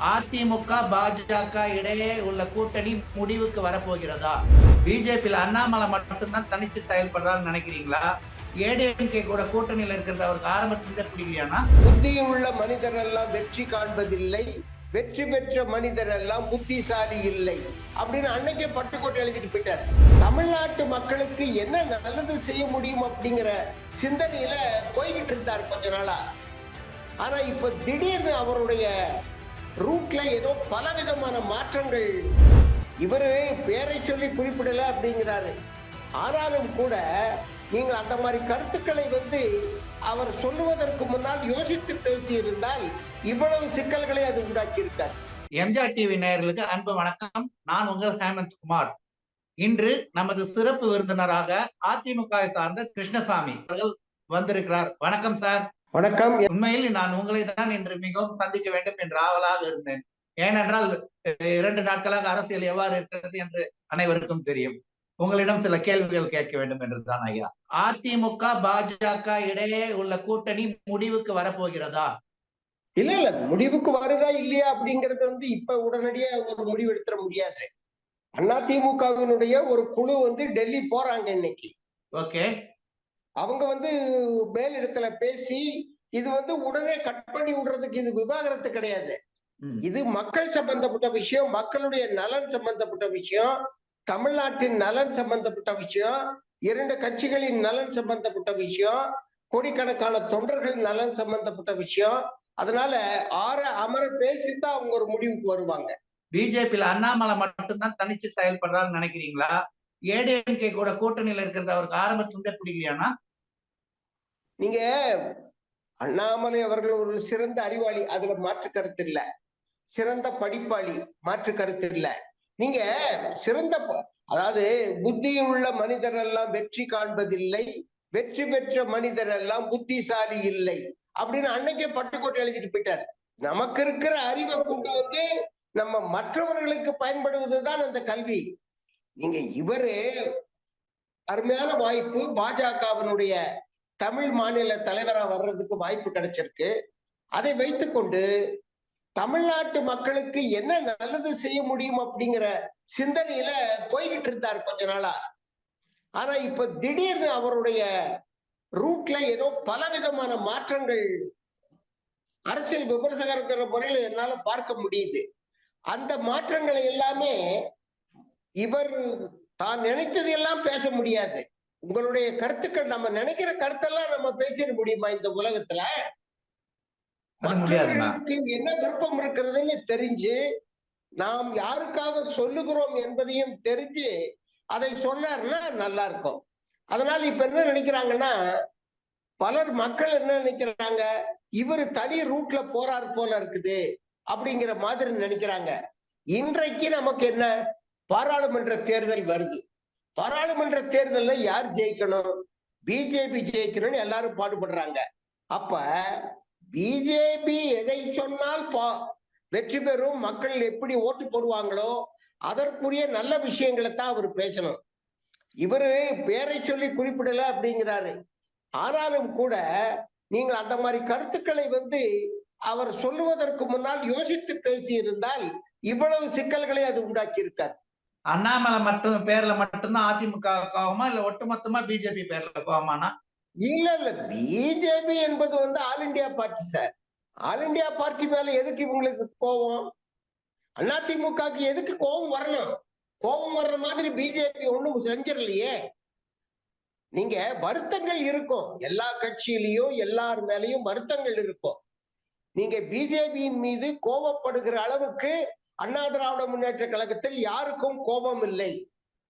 அதிமுக பாஜக இடையே உள்ள கூட்டணி முடிவுக்கு வரப்போகிறதா? பிஜேபியில் அண்ணாமலை மட்டும்தான் தனிச்சு செயல்படுறான்னு நினைக்கிறீங்களா? ஏடிஎம்கே கூட கூட்டணியில் இருக்கிறது அவருக்கு ஆரம்பத்திலிருந்தே பிடிக்கலையானா புத்தியுள்ள மனிதர் எல்லாம் வெற்றி காண்பதில்லை. வெற்றி பெற்ற மனிதர் எல்லாம் புத்திசாலி இல்லை. அப்படின்னு அன்னைக்கே பட்டுக்கோட்டை எழுதிட்டு போயிட்டார். தமிழ்நாட்டு மக்களுக்கு என்ன நல்லது செய்ய முடியும் அப்படிங்கிற சிந்தனையில போய்கிட்டு இருந்தார் கொஞ்ச நாளா. ஆனா இப்ப திடீர்னு அவருடைய ரூட்ல ஏதோ பல விதமான மாற்றங்கள். இவரு பேரை சொல்லி குறிப்பிடல அப்படிங்கிறாரு. ஆனாலும் கூட நீங்க அந்த மாதிரி கருத்துக்களை வந்து அவர் சொல்லுவதற்கு முன்னால் யோசித்து பேசியிருந்தால் இவ்வளவு சிக்கல்களை அது உண்டாக்கி இருக்கார் எம்ஜிஆர் டிவி நேயர்களுக்கு அன்பு வணக்கம். நான் உங்கள் ஹேமந்த் குமார். இன்று நமது சிறப்பு விருந்தினராக அதிமுக சார்ந்த கிருஷ்ணசாமி அவர்கள் வந்திருக்கிறார். வணக்கம் சார். வணக்கம். உண்மையில் நான் உங்களை தான் இன்று மிகவும் சந்திக்க வேண்டும் என்று ஆவலாக இருந்தேன். ஏனென்றால் இரண்டு நாட்களாக அரசியல் எவ்வாறு இருக்கிறது என்று அனைவருக்கும் தெரியும். உங்களிடம் சில கேள்விகள் கேட்க வேண்டும் என்றுதான் ஐயா. அதிமுக பாஜக இடையே உள்ள கூட்டணி முடிவுக்கு வரப்போகிறதா? இல்ல இல்ல முடிவுக்கு வருதா இல்லையா அப்படிங்கறது வந்து இப்ப உடனடியா ஒரு முடிவு எடுத்துட முடியாது. அதிமுகவினுடைய ஒரு குழு வந்து டெல்லி போறாங்க இன்னைக்கு. ஓகே. அவங்க வந்து மேலிடத்துல பேசி இது வந்து உடனே கட் பண்ணி விடுறதுக்கு இது விவாகரத்து கிடையாது. இது மக்கள் சம்பந்தப்பட்ட விஷயம் மக்களுடைய நலன் சம்பந்தப்பட்ட விஷயம் தமிழ்நாட்டின் நலன் சம்பந்தப்பட்ட விஷயம் இரண்டு கட்சிகளின் நலன் சம்பந்தப்பட்ட விஷயம் கோடிக்கணக்கான தொண்டர்கள் நலன் சம்பந்தப்பட்ட விஷயம். அதனால ஆற அமர பேசித்தான் அவங்க ஒரு முடிவுக்கு வருவாங்க. பிஜேபியில் அண்ணாமலை மட்டும்தான் தனிச்சு செயல்படுறாருன்னு நினைக்கிறீங்களா? ஏடிஎம்கே கூட கூட்டணியில் இருக்கிறது அவருக்கு ஆரம்பத்திலிருந்தே பிடிக்கலையானா நீங்க அண்ணாமலை அவர்கள் ஒரு சிறந்த அறிவாளி அதுல மாற்று கருத்து இல்ல. சிறந்த படிப்பாளி மாற்று கருத்து இல்ல. நீங்க சிறந்த அதாவது புத்தியுள்ள மனிதர் எல்லாம் வெற்றி காண்பதில்லை வெற்றி பெற்ற மனிதர் எல்லாம் புத்திசாலி இல்லை அப்படின்னு அன்னைக்கே பட்டுக்கோட்டை எழுதிட்டு போயிட்டார். நமக்கு இருக்கிற அறிவை கொண்டு வந்து நம்ம மற்றவர்களுக்கு பயன்படுவதுதான் அந்த கல்வி. நீங்க இவரு அருமையான வாய்ப்பு பாஜகவினுடைய தமிழ் மாநில தலைவராக வர்றதுக்கு வாய்ப்பு கிடைச்சிருக்கு. அதை வைத்துக்கொண்டு தமிழ்நாட்டு மக்களுக்கு என்ன நல்லது செய்ய முடியும் அப்படிங்கிற சிந்தனையில போய்கிட்டு இருந்தார் கொஞ்ச நாளா. ஆனா இப்ப திடீர்னு அவருடைய ரூட்ல ஏதோ பலவிதமான மாற்றங்கள் அரசியல் விமர்சகர்கிற முறையில் என்னால பார்க்க முடியுது. அந்த மாற்றங்களை எல்லாமே இவர் தான் நினைத்தது எல்லாம் பேச முடியாது. உங்களுடைய கருத்துக்கள் நம்ம நினைக்கிற கருத்தெல்லாம் நம்ம பேசிட முடியுமா இந்த உலகத்துல? மற்றவர்களுக்கு என்ன விருப்பம் இருக்கிறதுன்னு தெரிஞ்சு நாம் யாருக்காக சொல்லுகிறோம் என்பதையும் தெரிஞ்சு அதை சொன்னார்னா நல்லா இருக்கும் அதனால இப்ப என்ன நினைக்கிறாங்கன்னா பலர் மக்கள் என்ன நினைக்கிறாங்க இவர் தனி ரூட்ல போறார் போல இருக்குது அப்படிங்கிற மாதிரி நினைக்கிறாங்க. இன்றைக்கு நமக்கு என்ன? பாராளுமன்ற தேர்தல் வருது. பாராளுமன்ற தேர்தலில் யார் ஜெயிக்கணும்? பிஜேபி ஜெயிக்கணும்னு எல்லாரும் பாடுபடுறாங்க. அப்ப பிஜேபி எதை சொன்னால் பா- வெற்றி பெறும் மக்கள் எப்படி ஓட்டு போடுவாங்களோ அதற்குரிய நல்ல விஷயங்களை தான் அவர் பேசணும். இவரு பேரை சொல்லி குறிப்பிடல அப்படிங்கிறாரு. ஆனாலும் கூட நீங்கள் அந்த மாதிரி கருத்துக்களை வந்து அவர் சொல்லுவதற்கு முன்னால் யோசித்து பேசியிருந்தால் இவ்வளவு சிக்கல்களை அது உண்டாக்கி இருக்காது அண்ணாமலை மட்டும் பேர்ல மட்டும்தான் அதிமுக கோவமா இல்ல ஒட்டுமொத்தமா பிஜேபி பேர்ல கோவமானா? இல்ல இல்ல. பிஜேபி என்பது வந்து all India party sir. All India party மேல எதுக்கு இவங்களுக்கு கோபம் அதிமுகக்கு எதுக்கு கோபம் வரணும்? கோபம் வர்ற மாதிரி பிஜேபி ஒண்ணும் செஞ்சிடலையே. நீங்க வருத்தங்கள் இருக்கும். எல்லா கட்சியிலையும் எல்லார் மேலயும் வருத்தங்கள் இருக்கும். நீங்க பிஜேபியின் மீது கோபப்படுகிற அளவுக்கு அண்ணா திராவிட முன்னேற்ற கழகத்தில் யாருக்கும் கோபம் இல்லை.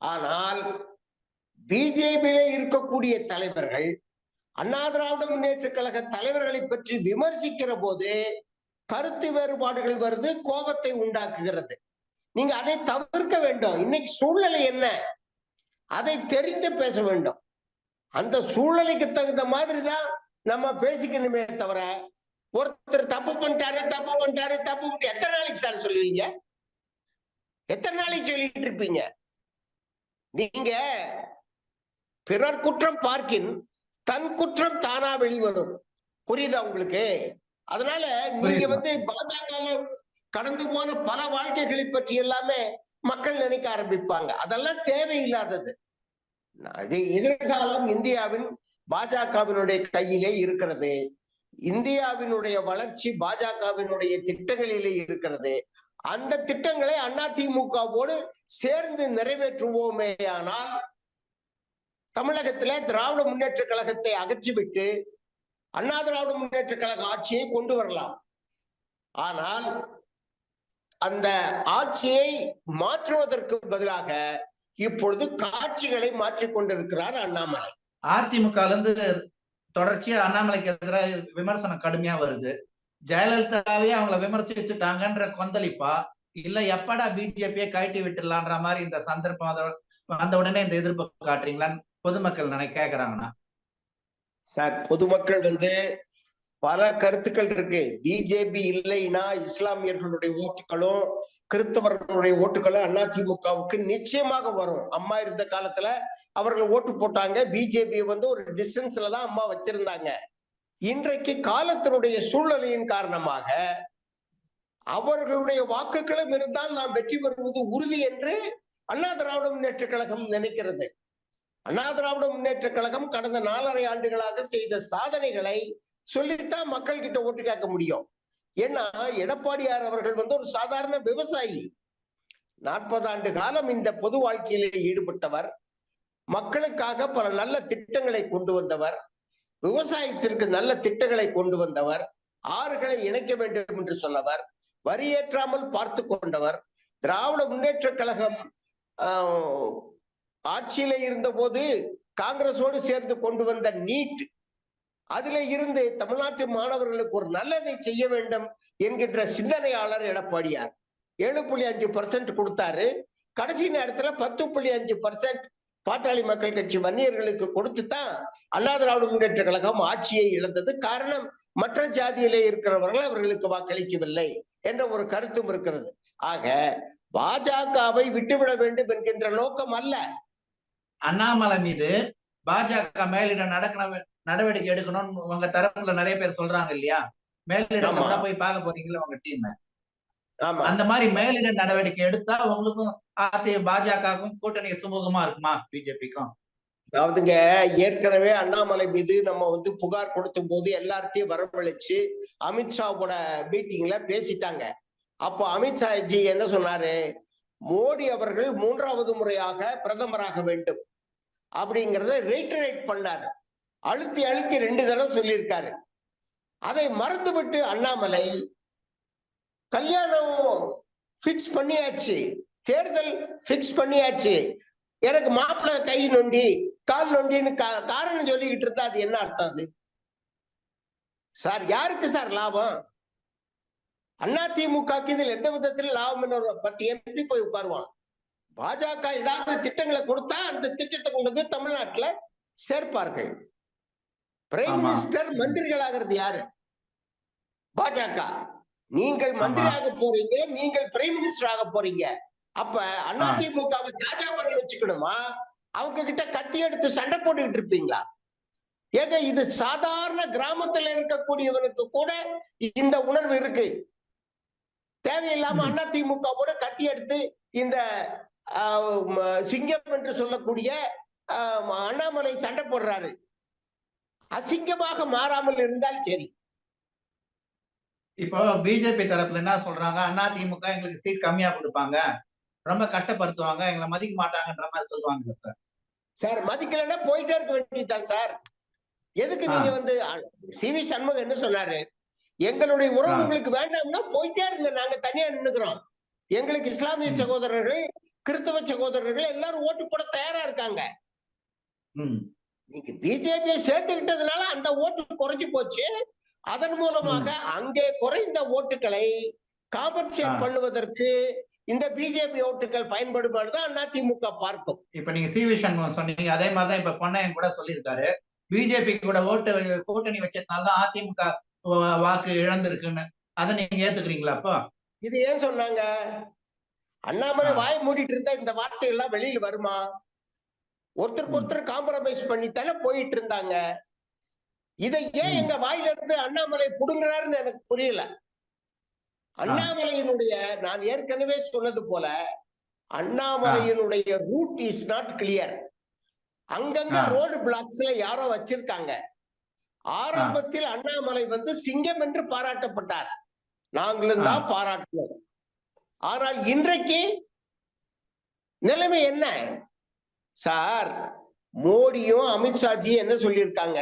ஆனால் பிஜேபியிலே இருக்கக்கூடிய தலைவர்கள் அண்ணா திராவிட முன்னேற்ற கழக தலைவர்களை பற்றி விமர்சிக்கிற போது கருத்து வேறுபாடுகள் வருது கோபத்தை உண்டாக்குகிறது. நீங்க அதை தவிர்க்க வேண்டும். இன்னைக்கு சூழ்நிலை என்ன? அதை தெரிந்து பேச வேண்டும். அந்த சூழ்நிலைக்கு தகுந்த மாதிரி தான் நம்ம பேசிக்கணுமே தவிர ஒருத்தர் தப்பு பண்ணிட்டாரு தப்பு பண்ணிட்டாரு தப்பு எத்தனை நாளைக்கு சார் சொல்லுவீங்க? எத்தனை நாளைக்கு சொல்லிட்டு இருப்பீங்க நீங்க பிறர் குற்றம் பார்க்கின் தன் குற்றம் தானா வெளிவரும். புரியுதா உங்களுக்கு? அதனால நீங்க. வந்து பாஜக கடந்து போன பல வாழ்க்கைகளை பற்றி எல்லாமே மக்கள் நினைக்க ஆரம்பிப்பாங்க. அதெல்லாம் தேவையில்லாதது. எதிர்காலம் இந்தியாவின் பாஜகவினுடைய கையிலே இருக்கிறது. இந்தியாவினுடைய வளர்ச்சி பாஜகவினுடைய திட்டங்களிலே இருக்கிறது. அந்த திட்டங்களை அதிமுகவோடு சேர்ந்து நிறைவேற்றுவோமேயானால் தமிழகத்திலே திராவிட முன்னேற்ற கழகத்தை அகற்றிவிட்டு அண்ணா திராவிட முன்னேற்ற கழக ஆட்சியை கொண்டு வரலாம். ஆனால் அந்த ஆட்சியை மாற்றுவதற்கு பதிலாக இப்பொழுது காட்சிகளை மாற்றிக் கொண்டிருக்கிறார் அண்ணாமலை. அதிமுக இருந்து தொடர்ச்சியா அண்ணாமலைக்கு எதிராக விமர்சனம் கடுமையா வருது. ஜெயலலிதாவே அவங்கள விமர்சிச்சுட்டாங்கன்ற கொந்தளிப்பா? இல்ல எப்படா பிஜேபியை கழட்டி விட்டுலான்ற மாதிரி இந்த சந்தர்ப்பம் வந்த- உடனே இந்த எதிர்ப்பு காட்டுறீங்களான்னு பொதுமக்கள் நினை கேக்குறாங்கண்ணா. சார் பொதுமக்கள் வந்து பல கருத்துக்கள் இருக்கு. பிஜேபி இல்லைன்னா இஸ்லாமியர்களுடைய ஓட்டுகளும் கிறிஸ்தவர்களுடைய ஓட்டுகளும் அதிமுகவுக்கு நிச்சயமாக வரும். அம்மா இருந்த காலத்துல அவர்கள் ஓட்டு போட்டாங்க. பிஜேபி வந்து ஒரு டிஸ்டன்ஸ்ல தான் அம்மா வச்சிருந்தாங்க. இன்றைக்கு காலத்தினுடைய சூழ்நிலையின் காரணமாக அவர்களுடைய வாக்குகளும் இருந்தால் நாம் வெற்றி பெறுவது உறுதி என்று அண்ணா திராவிட முன்னேற்ற கழகம் நினைக்கிறது. அண்ணா திராவிட முன்னேற்ற கழகம் கடந்த நாலரை ஆண்டுகளாக செய்த சாதனைகளை சொல்லித்தான் மக்கள் கிட்ட ஓட்டு கேட்க முடியும். ஏன்னா எடப்பாடியார் அவர்கள் வந்து ஒரு சாதாரண விவசாயி. நாற்பது ஆண்டு காலம் இந்த பொது வாழ்க்கையிலே ஈடுபட்டவர். மக்களுக்காக பல நல்ல திட்டங்களை கொண்டு வந்தவர். விவசாயத்திற்கு நல்ல திட்டங்களை கொண்டு வந்தவர் ஆறுகளை இணைக்க வேண்டும் என்று சொன்னவர் வரியேற்றாமல் பார்த்து கொண்டவர் திராவிட முன்னேற்ற கழகம் ஆஹ், ஆட்சியில இருந்தபோது காங்கிரஸோடு சேர்ந்து கொண்டு வந்த நீட் அதுல இருந்து தமிழ்நாட்டு மாணவர்களுக்கு ஒரு நல்லதை செய்ய வேண்டும் என்கின்ற சிந்தனையாளர் எடப்பாடியார். ஏழு புள்ளி அஞ்சு பர்சன்ட் கொடுத்தாரு. கடைசி நேரத்துல பத்து புள்ளி அஞ்சு பர்சன்ட் பாட்டாளி மக்கள் கட்சி வன்னியர்களுக்கு கொடுத்து தான் அண்ணா திராவிட முன்னேற்ற கழகம் ஆட்சியை இழந்தது காரணம் மற்ற ஜாதியிலே இருக்கிறவர்கள் அவர்களுக்கு வாக்களிக்கவில்லை என்ற ஒரு கருத்தும் இருக்கிறது. ஆக பாஜகவை விட்டுவிட வேண்டும் என்கின்ற நோக்கம் அல்ல. அண்ணாமலை மீது பாஜக மேலிடம் நடக்கணும் நடவடிக்கை எடுக்கணும்னு உங்க தரப்புல நிறைய பேர் சொல்றாங்க இல்லையா? மேலிடம். போய் பார்க்க போறீங்களா உங்க டீம் அந்த மாதிரி மேலிட நடவடிக்கை எடுத்தா உங்களுக்கும் அதி பாஜகவுக்கும் கூட்டணி சுமூகமா இருக்குமா? பிஜேபிக்கும். அதாவதுங்க ஏற்கனவே அண்ணாமலை மீது நம்ம வந்து புகார் கொடுத்த போது எல்லார்ட்டையும் வரவழைச்சு அமித்ஷாவோட மீட்டிங்ல பேசிட்டாங்க. அப்போ அமித்ஷா ஜி என்ன சொன்னாரு? மோடி அவர்கள் மூன்றாவது முறையாக பிரதமராக வேண்டும். அப்படிங்கறத ரீட்டரேட் பண்ணாரு. அழுத்தி அழுத்தி ரெண்டு தடவை சொல்லியிருக்காரு. அதை மறந்துவிட்டு அண்ணாமலை கல்யாணம் ஃபிக்ஸ் பண்ணியாச்சு. தேர்தல் ஃபிக்ஸ் பண்ணியாச்சு. எனக்கு மாப்பிள்ளை கை நொண்டி கால் நொண்டின்னு காரணம் சொல்லிக்கிட்டு இருந்தா அது என்ன அர்த்தம் அது? சார் யாருக்கு சார் லாபம்? அண்ணா திமுகக்கு இதில் எந்த விதத்துல லாபம் பத்து எம்பி போய் உட்காருவான். பாஜக ஏதாவது திட்டங்களை கொடுத்தா அந்த திட்டத்தை கொண்டு வந்து தமிழ்நாட்டுல சேர்ப்பார்கள். பிரைம். மினிஸ்டர் மந்திரிகளாகிறது யாரு? பாஜக. நீங்கள் மந்திரியாக போறீங்க நீங்கள் பிரைம் மினிஸ்டர் ஆக போறீங்க. அப்ப அதிமுகவை தாஜா பண்ணி வச்சுக்கணுமா? அவங்க கிட்ட கத்தி எடுத்து சண்டை போட்டுக்கிட்டு இருப்பீங்களா? ஏங்க இது சாதாரண கிராமத்துல இருக்கக்கூடியவனுக்கு கூட இந்த உணர்வு இருக்கு. தேவையில்லாம. அதிமுகவோட கத்தி எடுத்து இந்த சிங்கம் என்று சொல்லக்கூடிய அண்ணாமலை சண்டை போடுறாரு. அசிங்கமாக மாறாமல் இருந்தால் சரி. இப்போ பிஜேபி தரப்புல என்ன சொல்றாங்க? அண்ணா திமுக எங்களுக்கு சீட் கம்மியா கொடுப்பாங்க. ரொம்ப கஷ்டப்படுத்துவாங்க எங்களை மதிக்க மாட்டாங்கன்ற மாதிரி சொல்லுவாங்க சார் சார் மதிக்கலைன்னா போயிட்டே இருக்க வேண்டியதுதான் சார் எதுக்கு. நீங்க வந்து சி வி சண்முகம் என்ன சொன்னாரு எங்களுடைய உறவு. உங்களுக்கு வேண்டாம்னா போயிட்டே இருங்க நாங்க தனியா நின்னுக்கிறோம் எங்களுக்கு இஸ்லாமிய. சகோதரர்கள் கிறிஸ்தவ சகோதரர்கள் எல்லாரும் ஓட்டு போட தயாரா இருக்காங்க நீங்க பிஜேபியை சேர்த்துக்கிட்டதுனால அந்த ஓட்டு குறைஞ்சு போச்சு அதன் மூலமாக அங்கே குறைந்த ஓட்டுகளை காம்பன்சேட். பண்ணுவதற்கு இந்த பிஜேபி ஓட்டுகள் பயன்படுமாறு தான் அதிமுக பார்க்கும். இப்ப நீங்க சி வி சண்முகம் சொன்னீங்க அதே மாதிரிதான் இப்ப பொன்னையன் கூட சொல்லியிருக்காரு. பிஜேபி கூட ஓட்டு கூட்டணி வச்சதுனால தான் அதிமுக வாக்கு இழந்திருக்குன்னு. அதை நீங்க ஏத்துக்கிறீங்களா அப்போ? இது ஏன் சொன்னாங்க? அண்ணாமலை. வாய் மூடிட்டு இருந்தா இந்த வார்த்தை எல்லாம் வெளியில வருமா? ஒருத்தருக்கு ஒருத்தர் காம்ப்ரமைஸ் பண்ணி தானே போயிட்டு இருந்தாங்க. இதை ஏன். எங்க வாயில இருந்து அண்ணாமலை புடுங்குறாருன்னு எனக்கு புரியல. அண்ணாமலையினுடைய நான் ஏற்கனவே சொன்னது போல அண்ணாமலையினுடைய ரூட் இஸ் நாட் கிளியர் அங்கங்க. ரோடு பிளாக்ஸ்ல யாரோ வச்சிருக்காங்க. ஆரம்பத்தில் அண்ணாமலை வந்து சிங்கம் என்று பாராட்டப்பட்டார். நாங்களும் தான் பாராட்டினோம் ஆனால் இன்றைக்கு நிலைமை என்ன? சார் மோடியும் அமித்ஷாஜியும் என்ன சொல்லியிருக்காங்க?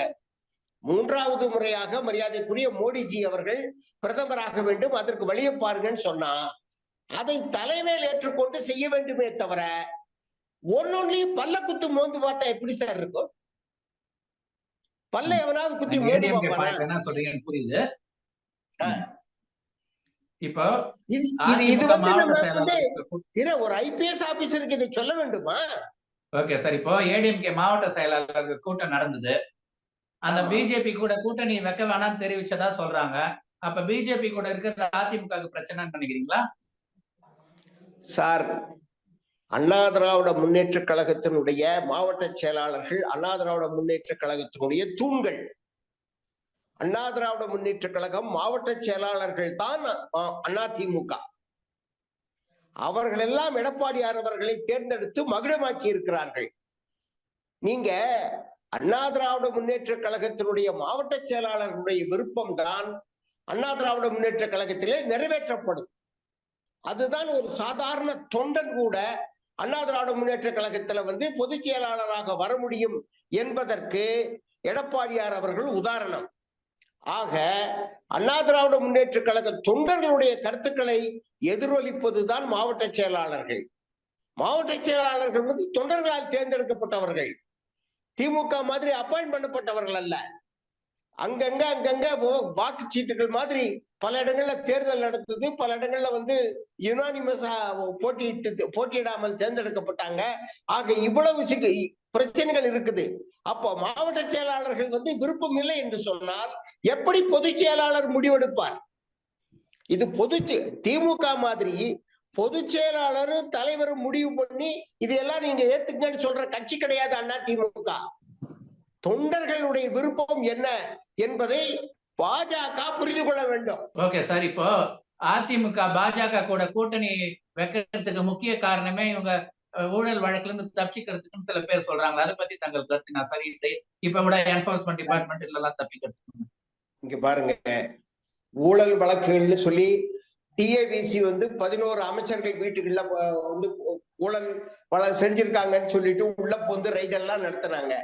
மூன்றாவது முறையாக மரியாதைக்குரிய மோடிஜி அவர்கள் பிரதமராக வேண்டும் அதற்கு வழியை பாருங்கன்னு சொன்னா அதை தலைமையில் ஏற்றுக்கொண்டு செய்ய வேண்டுமே தவிர ஒன்னொன்னையும் பல்ல குத்து மோந்து பார்த்தா எப்படி சார் இருக்கும்? பல்ல எவனாவது குத்தி மோந்து என்ன சொல்றீங்கன்னு புரியுது. இப்போ இது இது வந்து நம்ம வந்து செயலாளர் ஒரு ஐபிஎஸ் ஆபீசருக்கு இதை சொல்ல வேண்டுமா? ஓகே சார் இப்போ ஏடிஎம்கே மாவட்ட செயலாளர்கள் கூட்டம் நடந்தது. அந்த. பிஜேபி கூட கூட்டணி வைக்க வேணாம்னு தெரிவிச்சதா சொல்றாங்க. அப்ப பிஜேபி கூட இருக்கிறது அதிமுக பிரச்சனைன்னு நினைக்கிறீங்களா சார் அண்ணா திராவிட முன்னேற்ற கழகத்தினுடைய மாவட்ட செயலாளர்கள் அண்ணா திராவிட முன்னேற்ற கழகத்தினுடைய தூண்கள். அண்ணா திராவிட முன்னேற்ற கழகம் மாவட்ட செயலாளர்கள் தான் அண்ணா திமுக. அவர்கள் எல்லாம் எடப்பாடியார் அவர்களை தேர்ந்தெடுத்து மகுடமாக்கி இருக்கிறார்கள் நீங்க அண்ணா திராவிட முன்னேற்ற கழகத்தினுடைய மாவட்ட செயலாளர்களுடைய விருப்பம் தான் அண்ணா திராவிட முன்னேற்ற கழகத்திலே நிறைவேற்றப்படும். அதுதான் ஒரு சாதாரண தொண்டன் கூட அண்ணா திராவிட முன்னேற்ற கழகத்துல வந்து பொதுச் செயலாளராக வர முடியும் என்பதற்கு எடப்பாடியார் அவர்கள் உதாரணம். ஆக அண்ணா திராவிட முன்னேற்ற கழக தொண்டர்களுடைய கருத்துக்களை எதிரொலிப்பதுதான் மாவட்ட செயலாளர்கள். மாவட்ட செயலாளர்கள் வந்து தொண்டர்களால் தேர்ந்தெடுக்கப்பட்டவர்கள். திமுக மாதிரி அப்பாயிண்ட் பண்ணப்பட்டவர்கள் அல்ல. அங்கங்க அங்கங்க வாக்கு வாக்குச்சீட்டுகள் மாதிரி பல இடங்கள்ல தேர்தல் நடந்தது. பல இடங்கள்ல வந்து யுனானிமஸா போட்டியிட்டு போட்டியிடாமல் தேர்ந்தெடுக்கப்பட்டாங்க. ஆக இவ்வளவு சிக்கு பிரச்சனைகள் இருக்குது. அப்போ மாவட்ட செயலாளர்கள் வந்து விருப்பம் இல்லை என்று சொன்னால் எப்படி பொதுச் செயலாளர் முடிவெடுப்பார்? இது பொது திமுக மாதிரி பொதுச் செயலாளரும் தலைவரும் முடிவு பண்ணி இது எல்லாம் நீங்க ஏத்துக்கங்கன்னு சொல்ற கட்சி கிடையாது அண்ணா திமுக. தொண்டர்களுடைய விருப்பம் என்ன என்பதை பாஜக புரிந்து கொள்ள வேண்டும். ஓகே சார் இப்போ அதிமுக பாஜக கூட கூட்டணி வைக்கிறதுக்கு முக்கிய காரணமே இவங்க ஊழல் வழக்குல இருந்து தப்பிக்கிறதுக்குன்னு சில பேர் சொல்றாங்க. அதை பத்தி தங்கள் கருத்து நான் சரியில்லை இப்ப கூட என்போர்ஸ்மெண்ட் டிபார்ட்மெண்ட் எல்லாம் தப்பிக்கிறதுக்கு இங்க பாருங்க. ஊழல் வழக்குகள்னு சொல்லி டிஏவிசி வந்து பதினோரு அமைச்சர்கள் வீட்டுக்குள்ள வந்து ஊழல் பல செஞ்சிருக்காங்கன்னு சொல்லிட்டு உள்ள போந்து ரைடெல்லாம் நடத்தினாங்க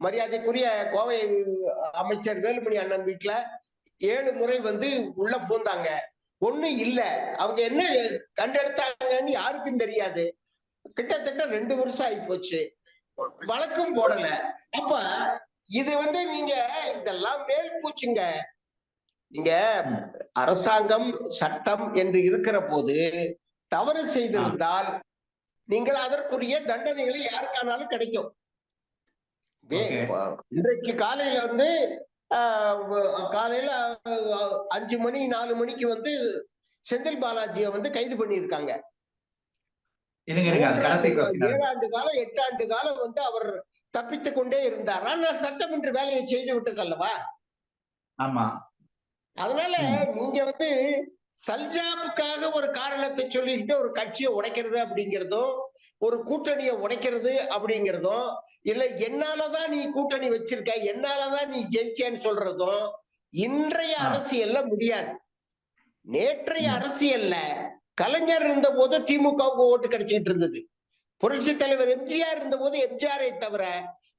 மரியாதைக்குரிய கோவை அமைச்சர் வேலுமணி அண்ணன் வீட்டுல ஏழு முறை வந்து உள்ள பூந்தாங்க. ஒண்ணு இல்ல. அவங்க என்ன கண்டெடுத்தாங்கன்னு யாருக்கும் தெரியாது. கிட்டத்தட்ட ரெண்டு வருஷம் ஆகி போச்சு. வழக்கும் போடல. அப்ப இது வந்து நீங்க இதெல்லாம் மேல் பூச்சுங்க நீங்க அரசாங்கம் சட்டம் என்று இருக்கிற போது தவறு செய்திருந்தால் நீங்கள் அதற்குரிய தண்டனைகளை யாருக்கானாலும் கிடைக்கும். இன்றைக்கு காலையில வந்து காலையில அஞ்சு மணி நாலு மணிக்கு வந்து செந்தில் பாலாஜியை வந்து கைது பண்ணியிருக்காங்க. இருங்க இருங்க அது கடைசி question. ஏழு ஆண்டு காலம் எட்டு ஆண்டு காலம் வந்து அவர் தப்பித்துக் கொண்டே இருந்தார். ஆனால் சட்டம் இன்று வேலையை செய்து விட்டது அல்லவா? ஆமா. அதனால நீங்க வந்து சல்ஜாப்புக்காக ஒரு காரணத்தை சொல்லிக்கிட்டு ஒரு கட்சியை உடைக்கிறது அப்படிங்கிறதும் ஒரு கூட்டணியை உடைக்கிறது அப்படிங்கிறதும் இல்ல என்னாலதான் நீ கூட்டணி வச்சிருக்க என்னாலதான் நீ ஜெயிச்சேன்னு சொல்றதும் இன்றைய. அரசியல்ல முடியாது நேற்றைய. அரசியல்ல கலைஞர் இருந்த போது திமுகவுக்கு ஓட்டு கிடைச்சிட்டு இருந்தது புரட்சி தலைவர் எம்ஜிஆர் இருந்த போது எம்ஜிஆரை தவிர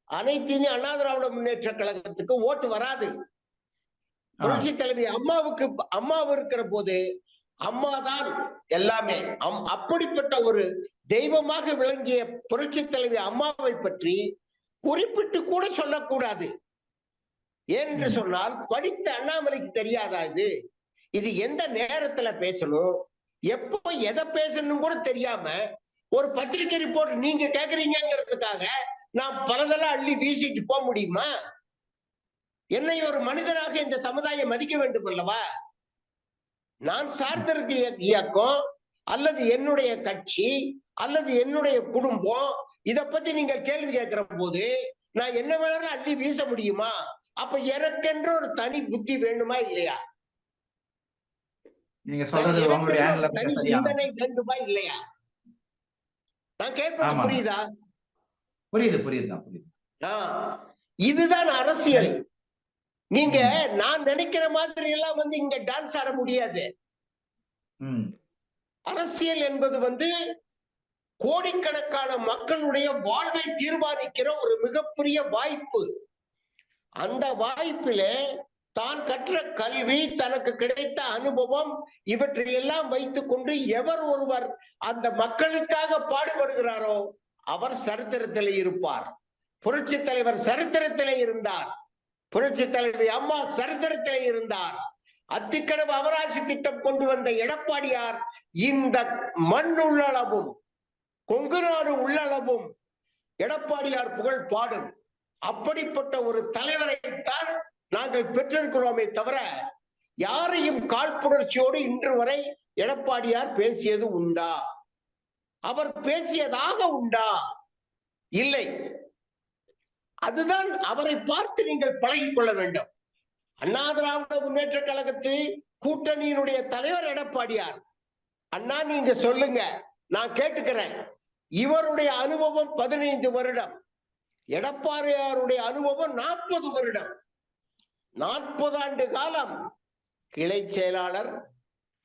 அனைத்து அண்ணா திராவிட முன்னேற்ற கழகத்துக்கு ஓட்டு வராது. புரட்சி தலைவி அம்மாவுக்கு அம்மா இருக்கிற போது அம்மா தான் எல்லாமே அப்படிப்பட்ட ஒரு தெய்வமாக விளங்கிய புரட்சி தலைவி அம்மாவை பற்றி குறிப்பிட்டு கூட சொல்லக்கூடாது. ம். சொன்னால் படித்த அண்ணாமலைக்கு தெரியாதா இது? இது எந்த நேரத்துல பேசணும்? எப்போ எதை பேசணும் கூட தெரியாம ஒரு பத்திரிகை ரிப்போர்ட் நீங்க கேக்குறீங்கிறதுக்காக நான் பலதெல்லாம் அள்ளி வீசிட்டு போக முடியுமா? என்னை ஒரு மனிதனாக இந்த சமுதாயம் மதிக்க வேண்டும் அல்லவா? நான் சார்ந்திருக்க இய- இயக்கம் அல்லது என்னுடைய கட்சி அல்லது என்னுடைய குடும்பம் இத பத்தி நீங்க கேள்வி கேட்கிற போது நான் என்ன வேணாலும் அள்ளி வீச முடியுமா? அப்ப எனக்கென்று ஒரு தனி புத்தி வேணுமா இல்லையா? தனி சிந்தனை வேண்டுமா இல்லையா? நான் கேட்பது. புரியுதா? புரியுது புரியுது இதுதான் அரசியல். நீங்க நான் நினைக்கிற மாதிரி எல்லாம் வந்து இங்க டான்ஸ் ஆட முடியாது. அரசியல் என்பது வந்து கோடிக்கணக்கான மக்களுடைய வாழ்வை தீர்மானிக்கிற ஒரு மிகப்பெரிய வாய்ப்பு. அந்த வாய்ப்பிலே தான் கற்ற கல்வி தனக்கு கிடைத்த அனுபவம் இவற்றையெல்லாம் வைத்துக் கொண்டு எவர் ஒருவர் அந்த மக்களுக்காக பாடுபடுகிறாரோ அவர் சரித்திரத்திலே இருப்பார். புரட்சி தலைவர் சரித்திரத்திலே இருந்தார். புரட்சி தலைவி அம்மா சரித்திரத்திலே இருந்தார். அத்திக்கடவு அவராசி திட்டம் கொண்டு வந்த எடப்பாடியார் இந்த மண் உள்ளளவும் கொங்கு நாடு உள்ளளவும் எடப்பாடியார் புகழ் பாடும். அப்படிப்பட்ட ஒரு தலைவரைத்தான் நாங்கள் பெற்றிருக்கிறோமே தவிர யாரையும் காழ்ப்புணர்ச்சியோடு இன்று வரை எடப்பாடியார் பேசியது உண்டா? அவர் பேசியதாக உண்டா? இல்லை. அதுதான் அவரை பார்த்து நீங்கள் பழகி கொள்ள வேண்டும். அண்ணா திராவிட முன்னேற்ற கழகத்து கூட்டணியினுடைய தலைவர் எடப்பாடியார் அண்ணா நீங்க சொல்லுங்க நான் கேட்டுக்கிறேன். இவருடைய அனுபவம் பதினைந்து வருடம் எடப்பாடியாருடைய அனுபவம் நாற்பது வருடம். நாற்பது ஆண்டு காலம் கிளை செயலாளர்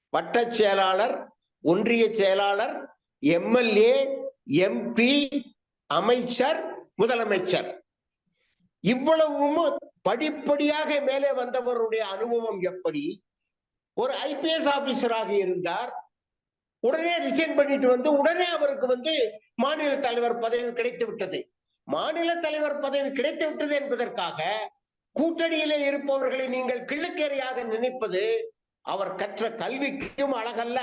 வட்ட செயலாளர் ஒன்றிய செயலாளர் எம்எல்ஏ எம்பி அமைச்சர் முதலமைச்சர். இவ்வளவும் படிப்படியாக மேலே வந்தவருடைய அனுபவம் எப்படி? ஒரு ஐபிஎஸ் ஆபீசராக இருந்தார். உடனே ரிசைன் பண்ணிட்டு வந்து உடனே அவருக்கு வந்து மாநில தலைவர் பதவி கிடைத்து விட்டது. மாநில தலைவர் பதவி கிடைத்து விட்டது என்பதற்காக கூட்டணியிலே இருப்பவர்களை நீங்கள் கிள்ளுக்கேறையாக நினைப்பது அவர் கற்ற கல்விக்கும் அழகல்ல.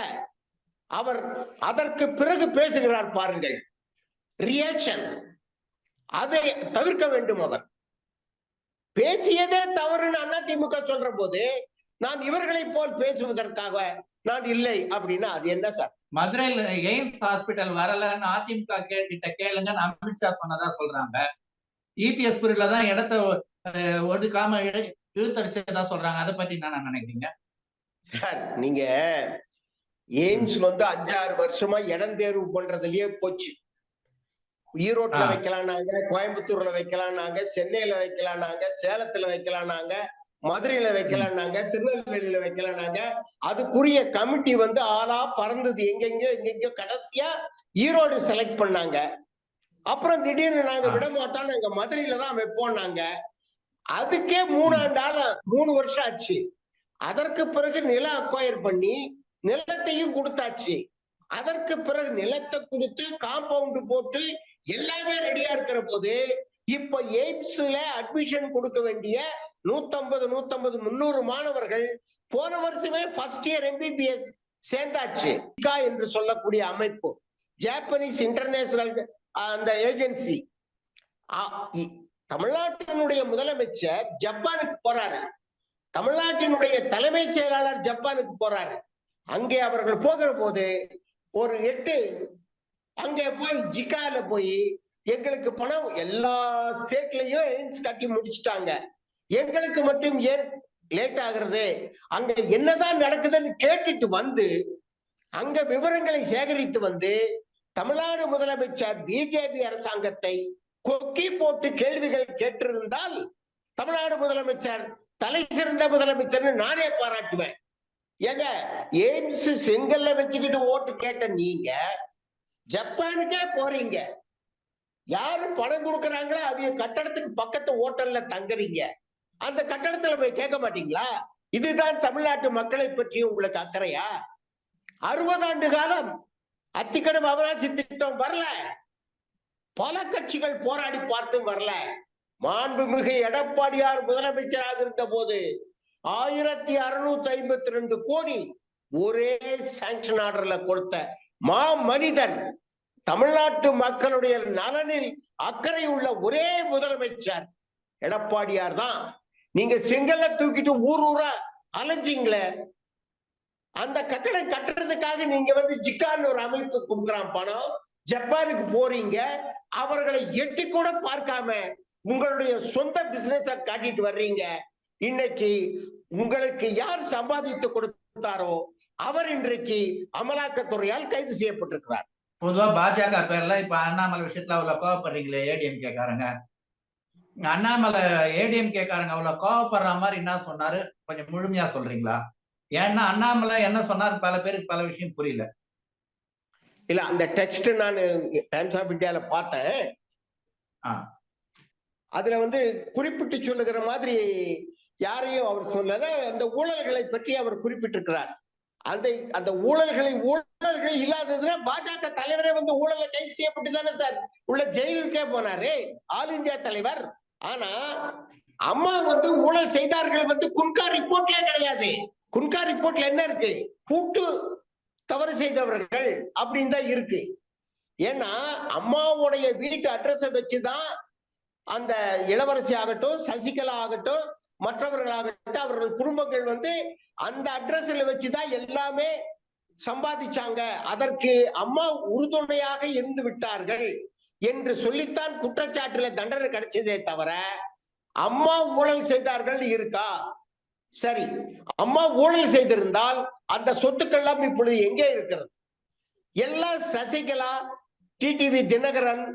அவர் அதற்கு பிறகு பேசுகிறார் பாருங்கள். ரியாக்ஷன் அதை தவிர்க்க வேண்டும் அவர். பேசியதே தவறுன்னு அதிமுக சொல்ற போது நான் இவர்களை போல் பேசுவதற்காக நான் இல்லை அப்படின்னா அது என்ன சார்? மதுரையில எய்ம்ஸ் ஹாஸ்பிட்டல் வரலன்னு அதிமுக கிட்ட கேளுங்கன்னு அமித்ஷா சொன்னதா சொல்றாங்க. இபிஎஸ் பீரியட்ல தான் இடத்த ஒடுக்காம இழு- இழுத்தடிச்சதா சொல்றாங்க. அதை பத்தி என்ன நினைக்கிறீங்க? சார் நீங்க எய்ம்ஸ் வந்து அஞ்சாறு வருஷமா இடம் தேர்வு பண்றதுலயே போச்சு. ஈரோட்ல ஆ. வைக்கலாம்னாங்க கோயம்புத்தூர்ல வைக்கலாம்னாங்க சென்னையில வைக்கலாம்னாங்க சேலத்துல வைக்கலாம்னாங்க மதுரையில வைக்கலாம்னாங்க திருநெல்வேலியில வைக்கலாம்னாங்க அதுக்குரிய கமிட்டி வந்து ஆளா பறந்தது. எங்கெங்கயோ எங்கெங்கயோ கடைசியா ஈரோடு செலக்ட் பண்ணாங்க. அப்புறம் திடீர்னு நாங்க. விட மாட்டோம் நாங்க மதுரையில தான் வைப்போம்னாங்க. அதுக்கே மூணாண்டு ஆளா மூணு வருஷம் ஆச்சு. அதற்கு பிறகு நிலம் அக்வயர் பண்ணி நிலத்தையும் கொடுத்தாச்சு. அதற்கு பிறகு நிலத்தை கொடுத்து காம்பவுண்ட் போட்டு எல்லாமே ரெடியா இருக்கிற போது இப்ப எய்ம்ஸ்ல அட்மிஷன் கொடுக்க வேண்டிய நூத்தம்பது நூத்தம்பது முன்னூறு மாணவர்கள் போன வருஷமே ஃபர்ஸ்ட் இயர் எம்பிபிஎஸ் சேர்ந்தாச்சு. என்று சொல்லக்கூடிய அமைப்பு. ஜாப்பனீஸ் இன்டர்நேஷனல் அந்த ஏஜென்சி தமிழ்நாட்டினுடைய முதலமைச்சர் ஜப்பானுக்கு போறாரு. தமிழ்நாட்டினுடைய தலைமைச் செயலாளர் ஜப்பானுக்கு போறாரு. அங்கே அவர்கள் போகிற போது ஒரு எட்டு அங்கே போய் ஜிகால போய் எங்களுக்கு பணம் எல்லா ஸ்டேட்லயும் எய்ம்ஸ் கட்டி முடிச்சுட்டாங்க. எங்களுக்கு மட்டும் ஏன் லேட் ஆகுறது? அங்க என்னதான் நடக்குதுன்னு கேட்டுட்டு வந்து அங்க விவரங்களை சேகரித்து வந்து தமிழ்நாடு முதலமைச்சர் பிஜேபி அரசாங்கத்தை கொக்கி போட்டு கேள்விகள் கேட்டிருந்தால் தமிழ்நாடு முதலமைச்சர் தலை சிறந்த முதலமைச்சர்னு நானே பாராட்டுவேன். ஏங்க எய்ம்ஸ் செங்கல்ல வச்சுக்கிட்டு ஓட்டு கேட்ட நீங்க ஜப்பானுக்கே போறீங்க. யாரு பணம் கொடுக்கறாங்களோ? அவங்க கட்டடத்துக்கு பக்கத்து ஹோட்டல்ல தங்குறீங்க. அந்த கட்டடத்துல போய் கேட்க மாட்டீங்களா? இதுதான் தமிழ்நாட்டு மக்களை பற்றி உங்களுக்கு அக்கறையா? அறுபது ஆண்டு காலம் அத்திக்கடம் அவராசி திட்டம் வரல. பல கட்சிகள் போராடி பார்த்தும் வரல. மாண்புமிகு எடப்பாடியார் முதலமைச்சராக இருந்த போது ஆயிரத்தி அறுநூத்தி ஐம்பத்தி ரெண்டு கோடி ஒரே சாங்ஷன் ஆர்டர்ல கொடுத்த மா மனிதன் தமிழ்நாட்டு மக்களுடைய நலனில் அக்கறை உள்ள ஒரே முதலமைச்சர். எடப்பாடியார் தான். நீங்க செங்கல்ல தூக்கிட்டு ஊர் ஊரா அலைஞ்சிங்களே. அந்த கட்டடம் கட்டுறதுக்காக நீங்க வந்து ஜிக்கான்னு ஒரு அமைப்பு கொடுக்குறான் பணம். ஜப்பானுக்கு போறீங்க. அவர்களை எட்டி கூட பார்க்காம உங்களுடைய சொந்த பிசினஸ காட்டிட்டு வர்றீங்க. இன்னைக்கு உங்களுக்கு யார் சம்பாதித்து கொடுத்தாரோ அவர் இன்றைக்கு அமலாக்கத்துறையால் கைது செய்யப்பட்டிருக்கிறார். பொதுவா பாஜக பேர்ல இப்ப அண்ணாமலை விஷயத்துல அவ்வளவு கோவப்படுறீங்களே ஏடிஎம்கே காரங்க. அண்ணாமலை ஏடிஎம்கே காரங்க அவ்வளவு கோவப்படுற மாதிரி என்ன சொன்னாரு? கொஞ்சம் முழுமையா சொல்றீங்களா? ஏன்னா அண்ணாமலை என்ன சொன்னாரு? பல பேருக்கு பல விஷயம் புரியல. இல்ல அந்த டெக்ஸ்ட் நான் டைம்ஸ் ஆஃப் இந்தியால பார்த்தேன். ஆ. அதுல வந்து குறிப்பிட்டு சொல்லுகிற மாதிரி யாரையும் அவர் சொல்லல. அந்த ஊழல்களை பற்றி அவர் குறிப்பிட்டிருக்கிறார். அந்த அந்த ஊழல்களை ஊழல்கள் இல்லாததுன்னா பாஜக தலைவரே வந்து ஊழலை கைது செய்யப்பட்டு தானே சார். உள்ள ஜெயிலுக்கே போனாரு ஆல் இந்தியா தலைவர். ஆனா அம்மா வந்து ஊழல் செய்தார்கள் வந்து குன்கா ரிப்போர்ட்லயே கிடையாது. குன்கா ரிப்போர்ட்ல என்ன இருக்கு? கூட்டு தவறு செய்தவர்கள் அப்படின்னு தான் இருக்கு. ஏன்னா அம்மாவுடைய வீட்டு அட்ரஸை வச்சுதான் அந்த இளவரசி ஆகட்டும் சசிகலா ஆகட்டும் மற்றவர்களாகட்டும் அவர்கள் குடும்பங்கள் வந்து அந்த அட்ரஸ்ல வச்சுதான் எல்லாமே சம்பாதிச்சாங்க. அதற்கு அம்மா உறுதுணையாக இருந்து விட்டார்கள் என்று சொல்லித்தான் குற்றச்சாட்டுல தண்டனை கிடைச்சதே தவிர அம்மா ஊழல் செய்தார்கள் இருக்கா? சரி அம்மா ஊழல் செய்திருந்தால் அந்த சொத்துக்கள் எல்லாம் இப்பொழுது எங்கே இருக்கிறது? எல்லாம் சசிகலா டிடிவி தினகரன்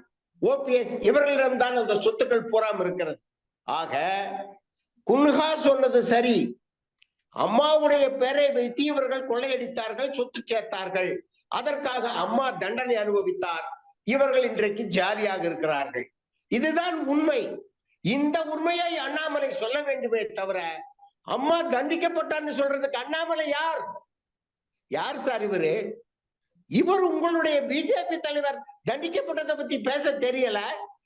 ஓபிஎஸ் இவர்களிடம்தான் அந்த சொத்துக்கள் பூராம் இருக்கிறது. ஆக குன்ஹா சொன்னது சரி. அம்மாவுடைய பெயரை வைத்து இவர்கள் கொள்ளையடித்தார்கள் சொத்து சேர்த்தார்கள். அதற்காக அம்மா தண்டனை அனுபவித்தார். இவர்கள் இன்றைக்கு ஜாலியாக இருக்கிறார்கள். இதுதான் உண்மை. இந்த உண்மையை அண்ணாமலை சொல்ல வேண்டுமே தவிர அம்மா தண்டிக்கப்பட்டான்னு சொல்றதுக்கு அண்ணாமலை யார்? யார் சார் இவரு? இவர் உங்களுடைய பிஜேபி தலைவர் தண்டிக்கப்பட்டதை பத்தி பேச தெரியல.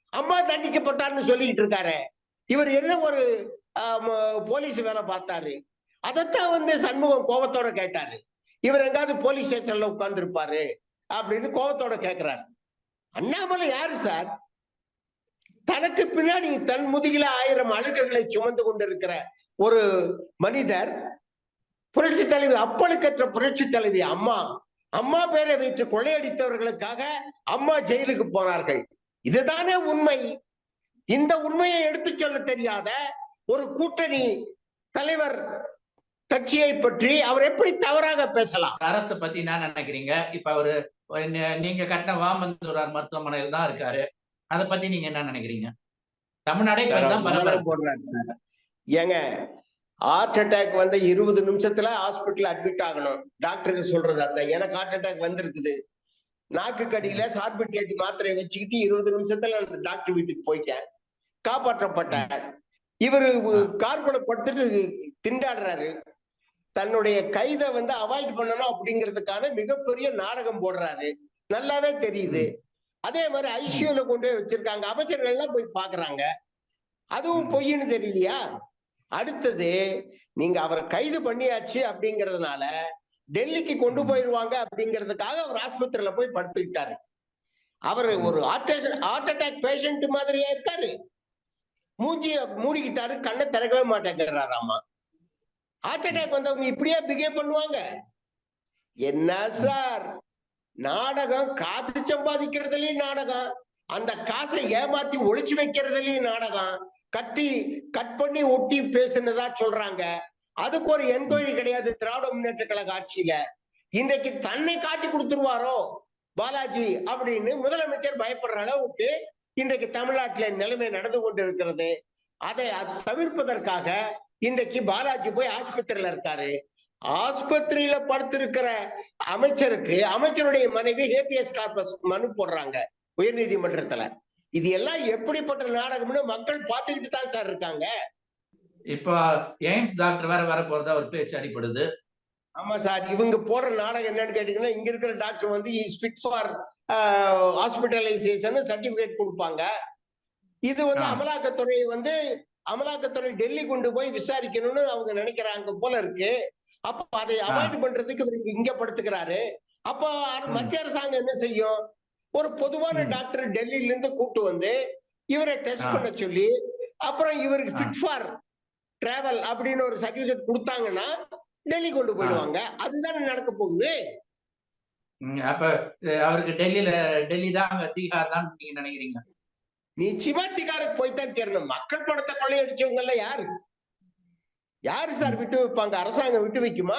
அம்மா தண்டிக்கப்பட்டார்னு சொல்லிட்டு இருக்காரு. இவர் என்ன ஒரு போலீஸ் வேலை பார்த்தாரு. அதைத்தான் வந்து சண்முகம் கோபத்தோட கேட்டாரு. இவர் எங்காவது போலீஸ் ஸ்டேஷன்ல உட்கார்ந்து இருப்பாரு அப்படின்னு கோபத்தோட கேட்கிறாரு அண்ணாமலை யாரு சார்? தனக்கு பின்னாடி தன் முதுகில ஆயிரம் அழுகுகளை சுமந்து கொண்டிருக்கிற ஒரு மனிதர் புரட்சி தலைவி அப்பழுக்கற்ற புரட்சி தலைவி அம்மா. அம்மா பேரை வைத்து கொள்ளையடித்தவர்களுக்காக அம்மா ஜெயிலுக்கு போனார்கள். இதுதானே உண்மை. இந்த உண்மையை எடுத்துச் சொல்ல தெரியாத ஒரு கூட்டணி தலைவர் கட்சியை பற்றி அவர் எப்படி தவறாக பேசலாம்? அரசு பத்தி என்ன நினைக்கிறீங்க? இப்ப அவரு நீங்க கட்டின வாமந்தூரார் மருத்துவமனையில் தான் இருக்காரு. அதை பத்தி நீங்க என்ன நினைக்கிறீங்க? தமிழ்நாடே போடுறாரு சார். ஏங்க ஹார்ட் அட்டாக் வந்து இருபது நிமிஷத்துல ஹாஸ்பிட்டல் அட்மிட் ஆகணும். டாக்டருக்கு சொல்றது அதான் எனக்கு ஹார்ட் அட்டாக் வந்திருக்குது. நாக்கு கடியில சார்பிட்டேட் மாத்திரையை வச்சுக்கிட்டு இருபது நிமிஷத்துல நான் டாக்டர் வீட்டுக்கு போயிட்டேன். காப்பாற்றப்பட்டேன் இவரு கார்குள்ள படுத்துட்டு திண்டாடுறாரு. தன்னுடைய கைதை வந்து அவாய்ட் பண்ணணும் அப்படிங்கிறதுக்கான மிகப்பெரிய நாடகம் போடுறாரு. நல்லாவே தெரியுது. அதே மாதிரி ஐசியூல கொண்டு போய் வச்சிருக்காங்க. அமைச்சர்கள் எல்லாம் போய் பாக்குறாங்க. அதுவும் பொய்ன்னு தெரியலையா? அடுத்தது நீங்க அவரை கைது பண்ணியாச்சு அப்படிங்கறதுனால டெல்லிக்கு கொண்டு போயிருவாங்க அப்படிங்கிறதுக்காக அவர் ஆஸ்பத்திரியில போய் படுத்துக்கிட்டாரு. அவர் ஒரு ஹார்ட் அட்டாக் பேஷண்ட் மாதிரியே இருக்காரு. மூஞ்சிய மூடிக்கிட்டாரு கண்ணை திறக்கவே மாட்டேங்கிறாராமா? ஹார்ட் அட்டாக் வந்தவங்க இப்படியே பிகேவ் பண்ணுவாங்க? என்ன சார் நாடகம் காசு சம்பாதிக்கிறதுலயும் நாடகம். அந்த காசை ஏமாத்தி ஒளிச்சு வைக்கிறதுலயும் நாடகம். கட்டி கட் பண்ணி ஒட்டி பேசுனதா சொல்றாங்க. அதுக்கு ஒரு என்கொயரி கிடையாது திராவிட முன்னேற்ற கழக ஆட்சியில. இன்றைக்கு தன்னை காட்டி கொடுத்துருவாரோ பாலாஜி அப்படின்னு முதலமைச்சர் பயப்படுற அளவுக்கு இன்றைக்கு தமிழ்நாட்டில நிலைமை நடந்து கொண்டு இருக்கிறது அதை தவிர்ப்பதற்காக இன்றைக்கு பாலாஜி போய் ஆஸ்பத்திரியில இருக்காரு. ஆஸ்பத்திரியில படுத்திருக்கிற அமைச்சருக்கு அமைச்சருடைய மனைவி ஏபிஎஸ் கார்பஸ் மனு போடுறாங்க உயர் நீதிமன்றத்துல இது எல்லாம் எப்படிப்பட்ட நாடகம்னு மக்கள் பார்த்துக்கிட்டு தான் சார் இருக்காங்க. இப்போ எய்ம்ஸ் டாக்டர் வேற வர போறதா ஒரு பேச்சு அடிப்படுது ஆமா சார் இவங்க போடுற நாடகம் என்னன்னு கேட்டீங்கன்னா இங்க இருக்கிற டாக்டர் வந்து is fit for hospitalisation certificate கொடுப்பாங்க இது வந்து. அமலாக்கத்துறை வந்து அமலாக்கத்துறை டெல்லி கொண்டு போய் விசாரிக்கணும்னு அவங்க நினைக்கிறாங்க போல இருக்கு அப்ப அதை அவாய்ட் பண்றதுக்கு இவருக்கு இங்க படுத்துக்கிறாரு அப்ப. மத்திய அரசாங்கம் என்ன செய்யும் ஒரு பொதுவான. டாக்டர் டெல்லியில இருந்து கூட்டு வந்து இவரை டெஸ்ட். பண்ண சொல்லி அப்புறம் இவருக்கு. ஃபிட் ஃபார் டிராவல் அப்படின்னு ஒரு சர்டிபிகேட் கொடுத்தாங்கன்னா டெல்லி கொண்டு போயிடுவாங்க. அதுதானே நடக்க போகுது? அப்ப அவருக்கு டெல்லியில டெல்லி தான் அங்க தீகார் தான் நீங்க நினைக்கிறீங்க? நிச்சயமா திகாருக்கு போய்தான் தெரியணும் மக்கள் பணத்தை கொள்ளையடிச்சவங்க எல்லாம் யாரு? யாரு சார் விட்டு வைப்பாங்க? அரசாங்கம் விட்டு வைக்குமா?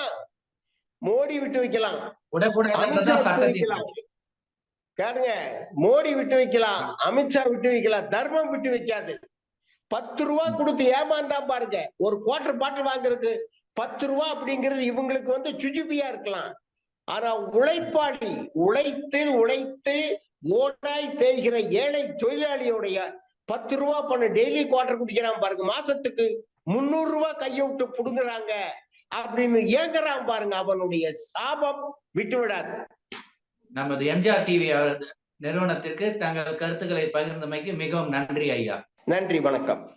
மோடி விட்டு வைக்கலாம். பாருங்க மோடி விட்டு வைக்கலாம். அமித்ஷா விட்டு வைக்கலாம். தர்மம் விட்டு வைக்காது. பத்து ரூபா கொடுத்து ஏமாந்தா பாருங்க. ஒரு குவார்டர் பாட்டில் வாங்குறதுக்கு பத்து ரூபா அப்படிங்கிறது இவங்களுக்கு வந்து சுஜிபியா இருக்கலாம். ஆனா உழைப்பாளி உழைத்து உழைத்து ஓடாய் தேய்கிற ஏழை தொழிலாளியுடைய பத்து ரூபா பண்ண டெய்லி குவார்டர் குடிக்கிறான் பாருங்க. மாசத்துக்கு முன்னூறு ரூபாய் கையை விட்டு புடுங்குறாங்க அப்படின்னு ஏங்குறான் பாருங்க. அவனுடைய சாபம் விட்டு விடாது. நமது எம்ஜிஆர் டிவி நிறுவனத்திற்கு தங்கள் கருத்துக்களை பகிர்ந்தமைக்கு மிகவும் நன்றி ஐயா. நன்றி வணக்கம்.